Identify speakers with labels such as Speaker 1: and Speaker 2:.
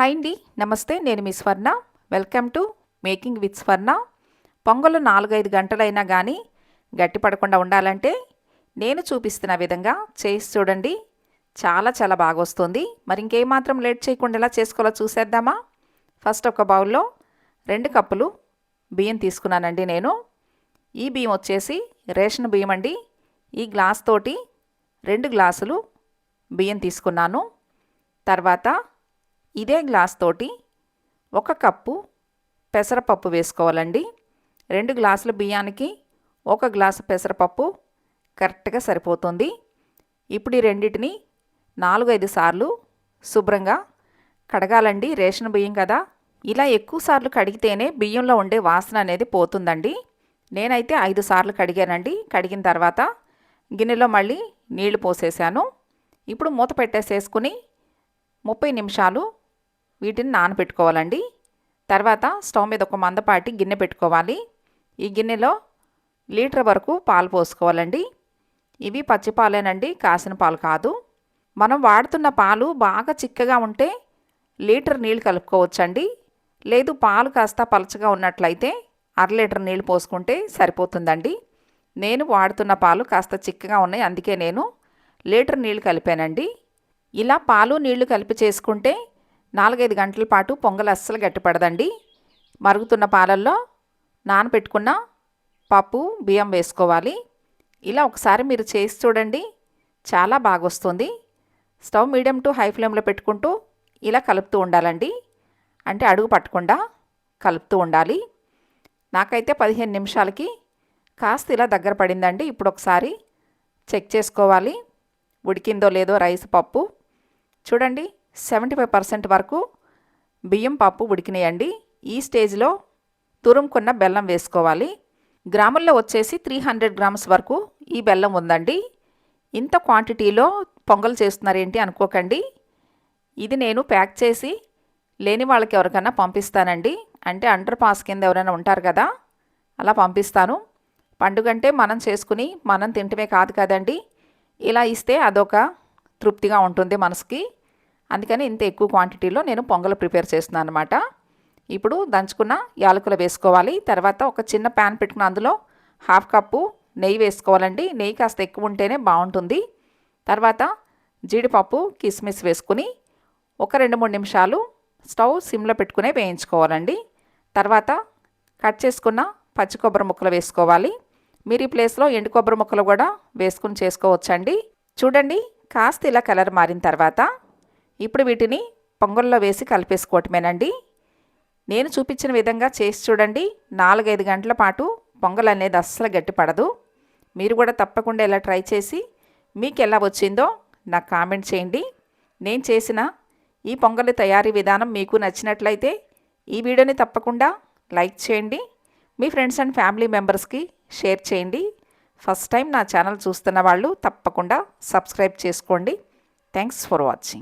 Speaker 1: Hi అండి. నమస్తే నేను మీ Swarna. Welcome to making with Swarna. Pongal నాలుగైదు గంటలైనా కానీ గట్టి పడకుండా ఉండాలంటే నేను చూపిస్తున్న విధంగా చేసి చూడండి. చాలా చాలా బాగా వస్తుంది మరి ఇంకేమాత్రం లేట్ చేయకుండా ఎలా చేసుకోవాలో చూసేద్దామా? ఫస్ట్ ఒక బౌల్లో రెండు కప్పులు బియ్యం తీసుకున్నానండి నేను. ఈ బియ్యం వచ్చేసి రేషన్ బియ్యం అండి. ఈ గ్లాస్ తోటి రెండు గ్లాసులు బియ్యం తీసుకున్నాను. తర్వాత ఇదే గ్లాస్ తోటి ఒక కప్పు పెసరపప్పు వేసుకోవాలండి. రెండు గ్లాసుల బియ్యానికి ఒక గ్లాసు పెసరపప్పు కరెక్ట్గా సరిపోతుంది. ఇప్పుడు ఈ రెండింటిని నాలుగు ఐదు సార్లు శుభ్రంగా కడగాలండి. రేషన్ బియ్యం కదా. ఇలా ఎక్కువ సార్లు కడిగితేనే బియ్యంలో ఉండే వాసన అనేది పోతుందండి. నేనైతే ఐదు సార్లు కడిగానండి. కడిగిన తర్వాత గిన్నెలో మళ్ళీ నీళ్ళు పోసేసాను. ఇప్పుడు మూత పెట్టేసేసుకుని ముప్పై నిమిషాలు వీటిని నానబెట్టుకోవాలండి తర్వాత స్టవ్ మీద ఒక మందపాటి గిన్నె పెట్టుకోవాలి. ఈ గిన్నెలో లీటర్ వరకు పాలు పోసుకోవాలండి. ఇవి పచ్చిపాలేనండి కాసిన పాలు కాదు. మనం వాడుతున్న పాలు బాగా చిక్కగా ఉంటే లీటర్ నీళ్ళు కలుపుకోవచ్చండి. లేదు పాలు కాస్త పలచగా ఉన్నట్లయితే అర లీటర్ నీళ్ళు పోసుకుంటే సరిపోతుందండి. నేను వాడుతున్న పాలు కాస్త చిక్కగా ఉన్నాయి అందుకే నేను లీటర్ నీళ్ళు కలిపానండి. ఇలా పాలు నీళ్ళు కలిపి చేసుకుంటే నాలుగైదు గంటల పాటు పొంగల్ అస్సలు గట్టిపడదండి. మరుగుతున్న పాలల్లో నానబెట్టుకున్న పప్పు బియ్యం వేసుకోవాలి. ఇలా ఒకసారి మీరు చేసి చూడండి. చాలా బాగా వస్తుంది స్టవ్ మీడియం టు హై ఫ్లేమ్లో పెట్టుకుంటూ ఇలా కలుపుతూ ఉండాలండి. అంటే అడుగు పట్టకుండా కలుపుతూ ఉండాలి. నాకైతే పదిహేను నిమిషాలకి కాస్త ఇలా దగ్గర పడిందండి. ఇప్పుడు ఒకసారి చెక్ చేసుకోవాలి. ఉడికిందో లేదో రైస్ పప్పు. చూడండి. సెవెంటీ ఫైవ్ పర్సెంట్ వరకు బియ్యం పప్పు ఉడికినాయండి. ఈ స్టేజ్లో తురుముకున్న బెల్లం వేసుకోవాలి. గ్రాముల్లో వచ్చేసి త్రీ హండ్రెడ్ గ్రామ్స్ వరకు ఈ బెల్లం ఉందండి. ఇంత క్వాంటిటీలో పొంగల్ చేస్తున్నారేంటి అనుకోకండి. ఇది నేను ప్యాక్ చేసి లేని వాళ్ళకి ఎవరికైనా పంపిస్తానండి. అంటే అండర్ పాస్ కింద ఎవరైనా ఉంటారు కదా అలా పంపిస్తాను. పండుగంటే మనం చేసుకుని మనం తింటమే కాదు కదండి. ఇలా ఇస్తే అదొక తృప్తిగా ఉంటుంది మనసుకి. అందుకని ఇంత ఎక్కువ క్వాంటిటీలో నేను పొంగల్ ప్రిపేర్ చేస్తున్నాను అనమాట ఇప్పుడు దంచుకున్న యాలకులు వేసుకోవాలి. తర్వాత ఒక చిన్న ప్యాన్ పెట్టుకున్న అందులో హాఫ్ కప్పు నెయ్యి వేసుకోవాలండి. నెయ్యి కాస్త ఎక్కువ ఉంటేనే బాగుంటుంది. తర్వాత జీడిపప్పు కిస్మిస్ వేసుకుని ఒక రెండు మూడు నిమిషాలు స్టవ్ సిమ్లో పెట్టుకునే వేయించుకోవాలండి. తర్వాత కట్ చేసుకున్న పచ్చి కొబ్బరి ముక్కలు వేసుకోవాలి. మీరు ఈ ప్లేస్లో ఎండు కొబ్బరి ముక్కలు కూడా వేసుకుని చేసుకోవచ్చండి. చూడండి కాస్త ఇలా కలర్ మారిన తర్వాత ఇప్పుడు వీటిని పొంగల్లో వేసి కలిపేసుకోవటమేనండి. నేను చూపించిన విధంగా చేసి చూడండి. నాలుగైదు గంటల పాటు పొంగల్ అనేది అస్సలు గట్టిపడదు. మీరు కూడా తప్పకుండా ఇలా ట్రై చేసి మీకు ఎలా వచ్చిందో నాకు కామెంట్ చేయండి. నేను చేసిన ఈ పొంగలి తయారీ విధానం మీకు నచ్చినట్లయితే ఈ వీడియోని తప్పకుండా లైక్ చేయండి. మీ ఫ్రెండ్స్ అండ్ ఫ్యామిలీ మెంబర్స్కి షేర్ చేయండి. ఫస్ట్ టైం నా ఛానల్ చూస్తున్న వాళ్ళు తప్పకుండా సబ్స్క్రైబ్ చేసుకోండి. Thanks for watching.